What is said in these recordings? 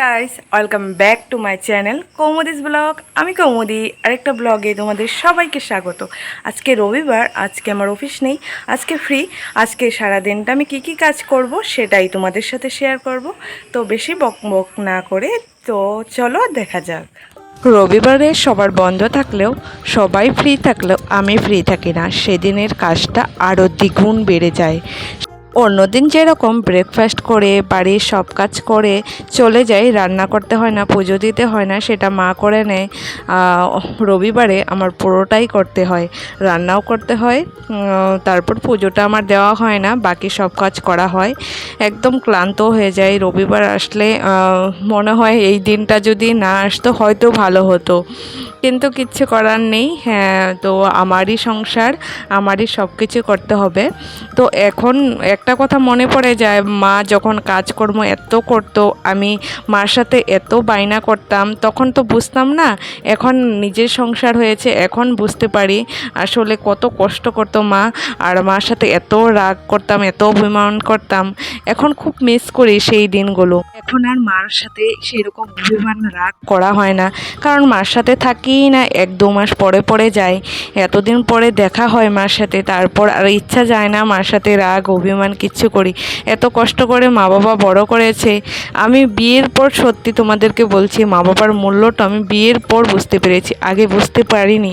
Guys welcome back to my channel Kaumudi's vlog আমি কৌমুদি আরেকটা ব্লগে তোমাদের সবাইকে স্বাগত। আজকে রবিবার, আজকে আমার অফিস নেই, আজকে ফ্রি আজকে সারা দিনটা আমি কি কি কাজ করব সেটাই তোমাদের সাথে শেয়ার করব। তো বেশি বক বক না করে, তো চলো দেখা যাক। রবিবারে সবার বন্ধ থাকলেও, সবাই ফ্রি থাকলেও আমি ফ্রি থাকি না। সেদিনের কাজটা আরও দ্বিগুণ বেড়ে যায়। অন্যদিন যেরকম ব্রেকফাস্ট করে, বাড়ির সব কাজ করে, চলে যাই রান্না করতে হয় না, পুজো দিতে হয় না, সেটা মা করে নেয়। রবিবারে আমার পুরোটাই করতে হয়। রান্নাও করতে হয় তারপর পুজোটা আমার দেওয়া হয় না, বাকি সব কাজ করা হয়। একদম ক্লান্ত হয়ে যায় রবিবার আসলে মনে হয় এই দিনটা যদি না আসতো হয়তো ভালো হতো। কিন্তু কিচ্ছু করার নেই হ্যাঁ তো আমারই সংসার, আমারই সব কিছু করতে হবে। তো এখন একটা কথা মনে পড়ে যায়, মা যখন কাজকর্ম এত করতো, আমি মার সাথে এত বায়না করতাম, তখন তো বুঝতাম না, এখন নিজের সংসার হয়েছে, এখন বুঝতে পারি আসলে কত কষ্ট করতো মা, আর মার সাথে এত রাগ করতাম, এত অভিমান করতাম, এখন খুব মিস করি সেই দিনগুলো। এখন আর মার সাথে সেরকম অভিমান, রাগ করা হয় না, কারণ মার সাথে থাকি না, এক দু মাস পরে পরে যাই এতদিন পরে দেখা হয় মার সাথে, তারপর আর ইচ্ছা যায় না মার সাথে রাগ, অভিমান কিচ্ছু করি। এত কষ্ট করে মা বাবা বড় করেছে। আমি বিয়ের পর সত্যি তোমাদেরকে বলছি মা বাবার মূল্যটা আমি বিয়ের পর বুঝতে পেরেছি। আগে বুঝতে পারিনি।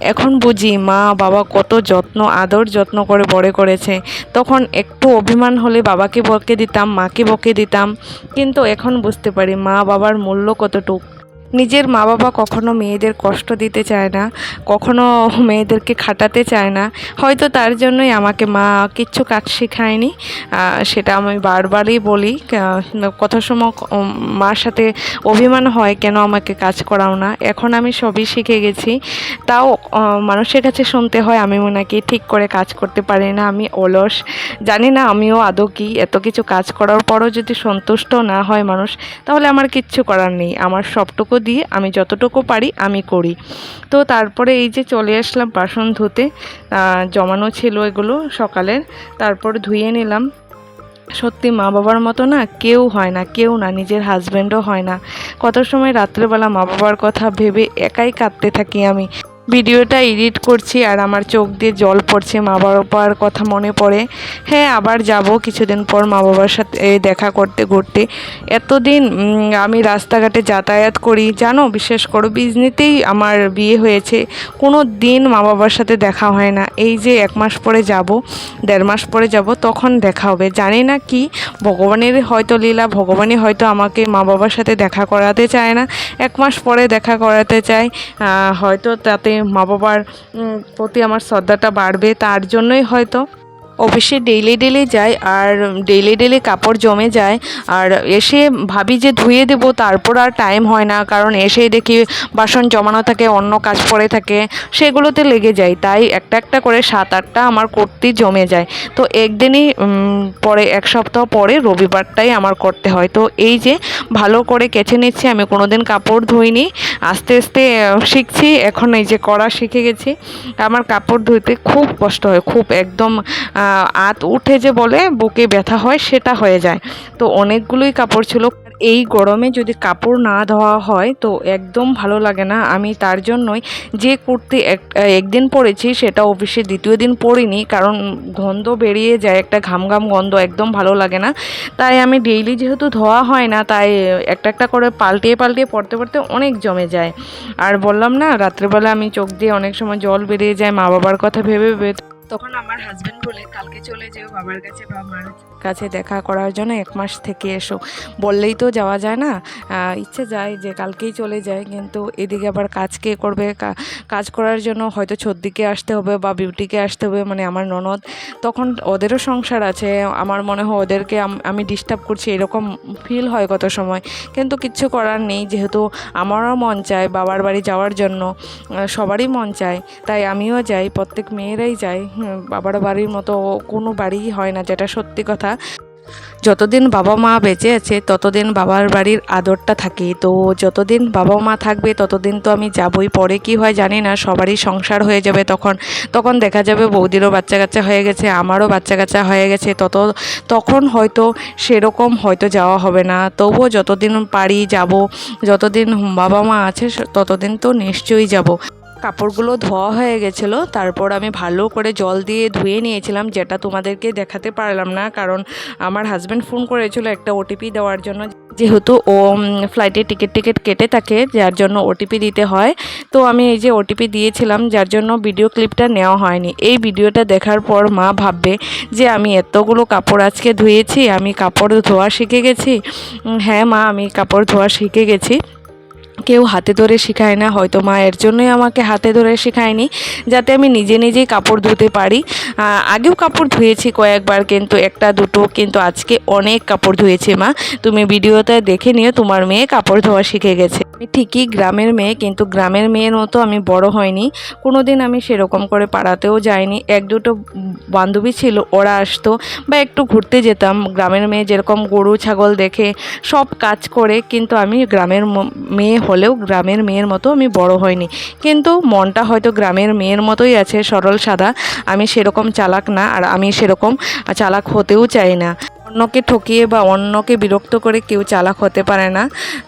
এখন বুঝি মা বাবা কত যত্ন, আদর যত্ন করে বড় করেছে। তখন একটু অভিমান হলে বাবাকে বকে দিতাম, মাকে বকে দিতাম। কিন্তু এখন বুঝতে পারি মা বাবার মূল্য কতটুক। নিজের মা বাবা কখনো মেয়েদের কষ্ট দিতে চায় না, কখনো মেয়েদেরকে খাটাতে চায় না। হয়তো তার জন্যই আমাকে মা কিচ্ছু কাজ শেখায়নি সেটা আমি বারবারই বলি। কত সময় মার সাথে অভিমান হয়, কেন আমাকে কাজ করাও না? এখন আমি সবই শিখে গেছি। তাও মানুষের কাছে শুনতে হয়, আমি নাকি ঠিক করে কাজ করতে পারি না, আমি অলস। জানি না, আমিও আদৌ কি, এত কিছু কাজ করার পরও যদি সন্তুষ্ট না হয় মানুষ, তাহলে আমার কিচ্ছু করার নেই। আমার সবটুকু দিয়ে আমি যতটুকু পারি, আমি করি। তো তারপরে এই যে চলে আসলাম বাসন ধুতে জমানো ছিল এগুলো সকালের। তারপর ধুয়ে নিলাম। সত্যি মা বাবার মতো না কেউ হয় না, কেউ না, নিজের হাজব্যান্ডও হয় না। কত সময় রাত্রেবেলা মা বাবার কথা ভেবে একাই কাঁদতে থাকি আমি। ভিডিওটা এডিট করছি আর আমার চোখ দিয়ে জল পড়ছে, মা বাবার কথা মনে পড়ে। হ্যাঁ আবার যাব কিছুদিন পর মা বাবার সাথে দেখা করতে ঘুরতে। এতদিন আমি রাস্তাঘাটে যাতায়াত করি। জানো, বিশেষ করো বিজনিতেই আমার বিয়ে হয়েছে। কোনো দিন মা বাবার সাথে দেখা হয় না। এই যে এক মাস পরে যাব, দেড় মাস পরে যাব, তখন দেখা হবে। জানি না কি, ভগবানের হয়তো লীলা, ভগবানই হয়তো আমাকে মা বাবার সাথে দেখা করাতে চায় না। এক মাস পরে দেখা করাতে চায় হয়তো তাতে মা বাবার প্রতি আমার শ্রদ্ধাটা বাড়বে তার জন্যই হয়তো। অফিসে ডেইলি ডেইলি যাই আর ডেইলি ডেইলি কাপড় জমে যায়। আর এসে ভাবি যে ধুয়ে দেবো, তারপর আর টাইম হয় না। কারণ এসে দেখি বাসন জমানো থাকে, অন্য কাজ পড়ে থাকে, সেগুলোতে লেগে যায়। তাই একটা একটা করে সাত আটটা আমার করতেই জমে যায়। তো একদিনই পরে এক সপ্তাহ পরে রবিবারটাই আমার করতে হয়। তো এই যে ভালো করে কেচে নিচ্ছি, আমি কোনোদিন কাপড় ধুইনি। আস্তে আস্তে শিখছি, এখন এই যে করা শিখে গেছি। আমার কাপড় ধুইতে খুব কষ্ট হয়, খুব একদম আত উঠে যে বলে বুকে ব্যথা হয়, সেটা হয়ে যায়। তো অনেকগুলোই কাপড় ছিল। এই গরমে যদি কাপড় না ধোয়া হয়, তো একদম ভালো লাগে না। আমি তার জন্যই যে কুর্তি এক, একদিন পরেছি, সেটা অফিসে দ্বিতীয় দিন পরিনি, কারণ গন্ধ বেরিয়ে যায়, একটা ঘাম ঘাম গন্ধ একদম ভালো লাগে না। তাই আমি ডেইলি যেহেতু ধোয়া হয় না, তাই একটা একটা করে পাল্টিয়ে পাল্টিয়ে পড়তে পড়তে অনেক জমে যায়। আর বললাম না, রাত্রেবেলা আমি চোখ দিয়ে অনেক সময় জল বেরিয়ে যায় মা বাবার কথা ভেবে ভেবে তখন আমার হাজবেন্ড বলে, কালকে চলে যেও বাবার কাছে বা মার কাছে দেখা করার জন্য, এক মাস থেকে এসো। বললেই তো যাওয়া যায় না। ইচ্ছে যায় যে কালকেই চলে যায়, কিন্তু এদিকে আবার কাজ কে করবে? কাজ করার জন্য হয়তো ছদ্দিকে আসতে হবে বা বিউটিকে আসতে হবে মানে আমার ননদ। তখন ওদেরও সংসার আছে, আমার মনে হয় ওদেরকে আমি ডিস্টার্ব করছি, এরকম ফিল হয় কত সময়। কিন্তু কিচ্ছু করার নেই, যেহেতু আমারও মন চায় বাবার বাড়ি যাওয়ার জন্য সবারই মন চায়, তাই আমিও যাই, প্রত্যেক মেয়েরাই যায়। বাবার বাড়ির মতো কোনো বাড়িই হয় না, যেটা সত্যি কথা। যতদিন বাবা মা বেঁচে আছে, ততদিন বাবার বাড়ির আদরটা থাকে। তো যতদিন বাবা মা থাকবে, ততদিন তো আমি যাবই। পরে কি হয় জানি না, সবারই সংসার হয়ে যাবে তখন। তখন দেখা যাবে বৌদিরও বাচ্চা কাচ্চা হয়ে গেছে, আমারও বাচ্চা কাচ্চা হয়ে গেছে। তত, তখন হয়তো সেরকম হয়তো যাওয়া হবে না। তবুও যতদিন পারি যাব, যতদিন বাবা মা আছে, ততদিন তো নিশ্চয়ই যাব। কাপড়গুলো ধোয়া হয়ে গেছিল। তারপর আমি ভালো করে জল দিয়ে ধুয়ে নিয়েছিলাম, যেটা তোমাদেরকে দেখাতে পারলাম না, কারণ আমার হাজব্যান্ড ফোন করেছিল একটা ওটিপি দেওয়ার জন্য। যেহেতু ও ফ্লাইটের টিকিট টিকিট কেটে থাকে, যার জন্য ওটিপি দিতে হয়। তো আমি এই যে ওটিপি দিয়েছিলাম, যার জন্য ভিডিও ক্লিপটা নেওয়া হয়নি। এই ভিডিওটা দেখার পর মা ভাববে যে, আমি এতগুলো কাপড় আজকে ধুয়েছি, আমি কাপড় ধোয়া শিখে গেছি? হ্যাঁ মা, আমি কাপড় ধোয়া শিখে গেছি। কেউ হাতে ধরে শেখায় না, হয়তো মা এর জন্যই আমাকে হাতে ধরে শেখায়নি, যাতে আমি নিজে নিজেই কাপড় ধুতে পারি। আগেও কাপড় ধুয়েছি কয়েকবার, কিন্তু একটা, দুটো, কিন্তু আজকে অনেক কাপড় ধুয়েছি মা। তুমি ভিডিওতে দেখে নিও, তোমার মেয়ে কাপড় ধোয়া শিখে গেছে। আমি ঠিকই গ্রামের মেয়ে, কিন্তু গ্রামের মেয়ের মতো আমি বড় হয়নি। কোনো দিন আমি সেরকম করে পাড়াতেও যাইনি। এক, দুটো বান্ধবী ছিল, ওরা আসতো বা একটু ঘুরতে যেতাম। গ্রামের মেয়ে যেরকম গরু, ছাগল দেখে সব কাজ করে, কিন্তু আমি গ্রামের মেয়ে হলেও গ্রামের মেয়ের মতো আমি বড় হয়নি কিন্তু মনটা হয়তো গ্রামের মেয়ের মতোই আছে, সরল, সাদা। আমি সেরকম চালাক না আর আমি সেরকম চালাক হতেও চাই না। অন্যকে ঠকিয়ে বা অন্যকে বিরক্ত করে কেউ চালাক হতে পারে না।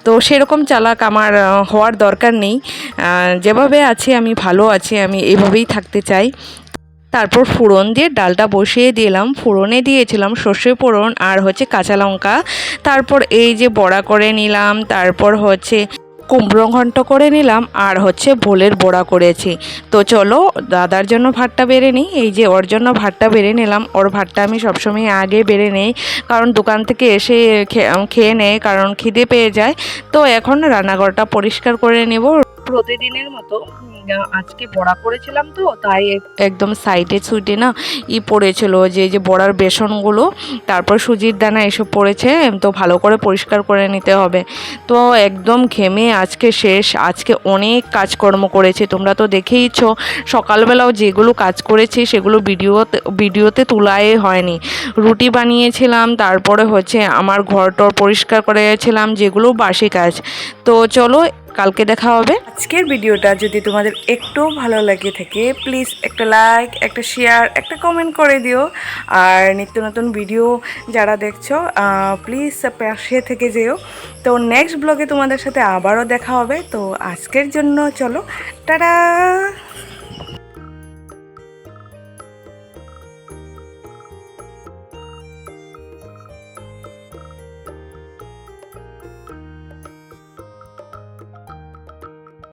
তো সেরকম চালাক আমার হওয়ার দরকার নেই। যেভাবে আছি আমি ভালো আছি, আমি এভাবেই থাকতে চাই। তারপর ফোড়ন দিয়ে ডালটা বসিয়ে দিলাম। ফোড়নে দিয়েছিলাম সর্ষে ফোড়ন আর হচ্ছে কাঁচা লঙ্কা। তারপর এই যে বড়া করে নিলাম। তারপর হচ্ছে কুমড়ো ঘন্ট করে নিলাম আর হচ্ছে ভোলের বড়া করেছি। তো চলো, দাদার জন্য ভাতটা বেড়ে নিই। এই যে ওর জন্য ভাতটা বেড়ে নিলাম। ওর ভাতটা আমি সবসময় আগে বেড়ে নেই। কারণ দোকান থেকে এসে খেয়ে নেয়, কারণ খিদে পেয়ে যায়। তো এখন রান্নাঘরটা পরিষ্কার করে নেব। প্রতিদিনের মতো আজকে বড়া করেছিলাম তো, তাই একদম সাইডে সুইডে না ই পড়েছিল, যে যে বড়ার বেসনগুলো, তারপর সুজির দানা এসব পড়েছে, তো ভালো করে পরিষ্কার করে নিতে হবে। তো একদম ঘেমে আজকে শেষ, আজকে অনেক কাজকর্ম করেছে, তোমরা তো দেখেইছ, সকালবেলাও যেগুলো কাজ করেছি, সেগুলো ভিডিওতে ভিডিওতে তোলাই হয়নি। রুটি বানিয়েছিলাম, তারপরে হচ্ছে আমার ঘর টর পরিষ্কার করেছিলাম, যেগুলো বাসি কাজ। তো চলো কালকে দেখা হবে। আজকের ভিডিওটা যদি তোমাদের একটু ভালো লাগে থাকে প্লিজ একটা লাইক একটা শেয়ার একটা কমেন্ট করে দিও। আর নিত্য নতুন ভিডিও যারা দেখছ প্লিজ পাশে থেকে যেও। তো নেক্সট ব্লগে তোমাদের সাথে আবারও দেখা হবে। তো আজকের জন্য চলো, টাটা!